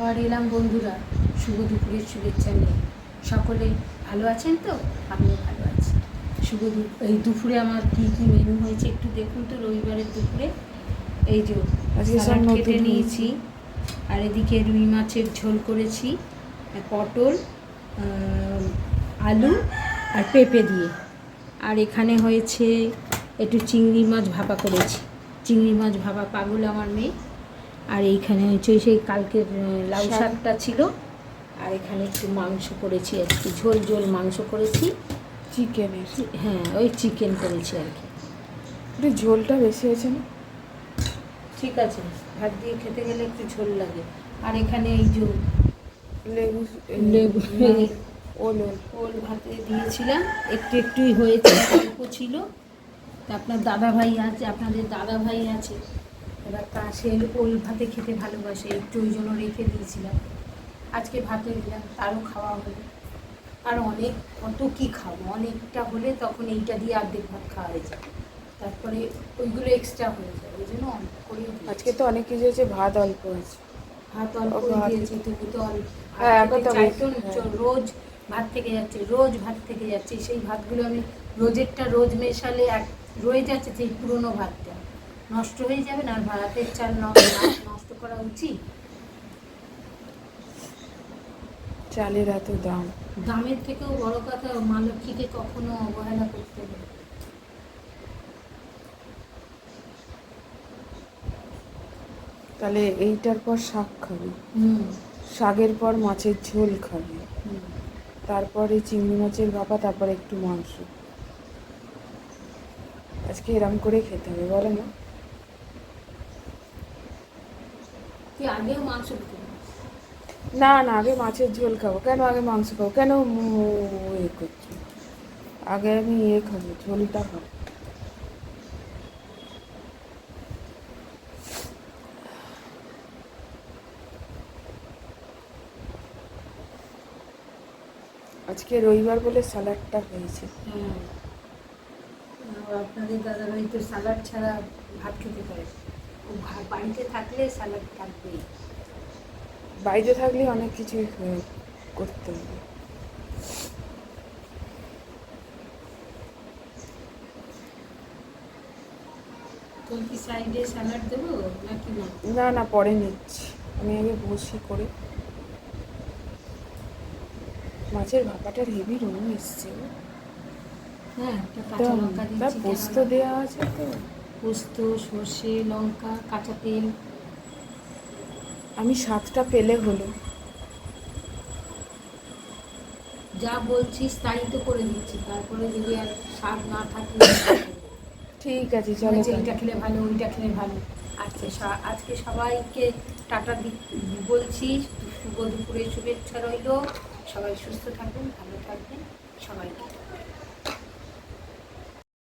আবার এলাম বন্ধুরা। শুভ দুপুরের শুভেচ্ছা নিয়ে। সকলে ভালো আছেন তো? আমিও ভালো আছি। শুভ এই দুপুরে আমার কী কী মেনু হয়েছে একটু দেখুন তো রবিবারের দুপুরে। এই যে সালাড কেটে নিয়েছি। আর এদিকে রুই মাছের ঝোল করেছি পটল আলু আর পেঁপে দিয়ে। আর এখানে হয়েছে একটু চিংড়ি মাছ ভাপা করেছি। চিংড়ি মাছ ভাপা পাগল আমার মেয়ে। আর এইখানে হচ্ছে সেই কালকের লাউ শাকটা ছিল। আর এখানে একটু মাংস করেছি আর কি ঝোল ঝোল মাংস করেছি। চিকেনের হ্যাঁ ওই চিকেন করেছি আর কি। একটু ঝোলটা বেশি হয়েছে না? ঠিক আছে ভাত দিয়ে খেতে গেলে একটু ঝোল লাগে। আর এখানে এই যে লেবু লেবু। ওল ওল। ওল ভাতে দিয়েছিলাম একটু একটুই হয়েছে অল্প ছিল। তা আপনার দাদা ভাই আছে আপনাদের দাদা ভাই আছে? এবার তা সে ওল ভাতে খেতে ভালোবাসে একটু ওই জন্য রেখে দিয়েছিলাম। আজকে ভাতে দিলাম তারও খাওয়া হলো। আর অনেক কত কি খাব? অনেকটা হলে তখন এইটা দিয়ে অর্ধেক ভাত খাওয়া হয়ে যায়। তারপরে ওইগুলো এক্সট্রা হয়ে যায় ওই জন্য অল্প করে আজকে তো অনেক কিছু হয়েছে ভাত অল্প হয়েছে। ভাত অল্প। দিয়েছি। তবু তো অল্প। হ্যাঁ, হ্যাঁ। রোজ ভাত থেকে যাচ্ছে রোজ ভাত থেকে যাচ্ছে। সেই ভাতগুলো আমি রোজেরটা রোজ মেশালে এক রয়ে যাচ্ছে সেই পুরনো ভাতটা। নষ্ট হয়ে যাবে না আর চাল নষ্ট করা উচিত। চালের এত দাম। দামের থেকেও বড় কথা মা লক্ষ্মীকে কখনো অবহেলা করতে নেই তাহলে এইটার পর শাক খাবি। হুম। শাকের পর মাছের ঝোল খাবি। হুম। তারপরে চিংড়ি মাছের ভাপা তারপর একটু মাংস। আজকে এরম করে খেতে হবে বলে না? তুই আগেও মাংস না না আগে মাছের ঝোল খাব। কেন আগে মাংস খাব? কেন এ করছি? আগে আমি ইয়ে খাব ঝোলটা খাব। আজকে রবিবার বলে স্যালাডটা হয়েছে। হ্যাঁ। আপনাদের দাদাভাই তো স্যালাড ছাড়া ভাত খেতে পারে। বাড়িতে থাকলে স্যালাড থাকবেই। বাড়িতে থাকলে অনেক কিছুই করতে হবে। কি সাইডে স্যালাড দেবো নাকি না? না না পরে নিচ্ছি। আমি আগে বসি করে। মাছের ভাপাটার হেভি রং এসছে। হ্যাঁ পোস্ত দেওয়া আছে তো। পোস্ত সর্ষে লঙ্কা কাঁচা তেল। আমি সাতটা পেলে হলো। যা বলছিস তাই তো করে দিচ্ছি। তারপরে যদি আর স্বাদ না থাকে ঠিক আছে চলো যে এইটা খেলে ভালো ওইটা খেলে ভালো। সা- আজকে সবাইকে টাটা বলছি শুভ দুপুরের শুভেচ্ছা রইল। সবাই সুস্থ থাকবেন ভালো থাকবেন সবাইকে।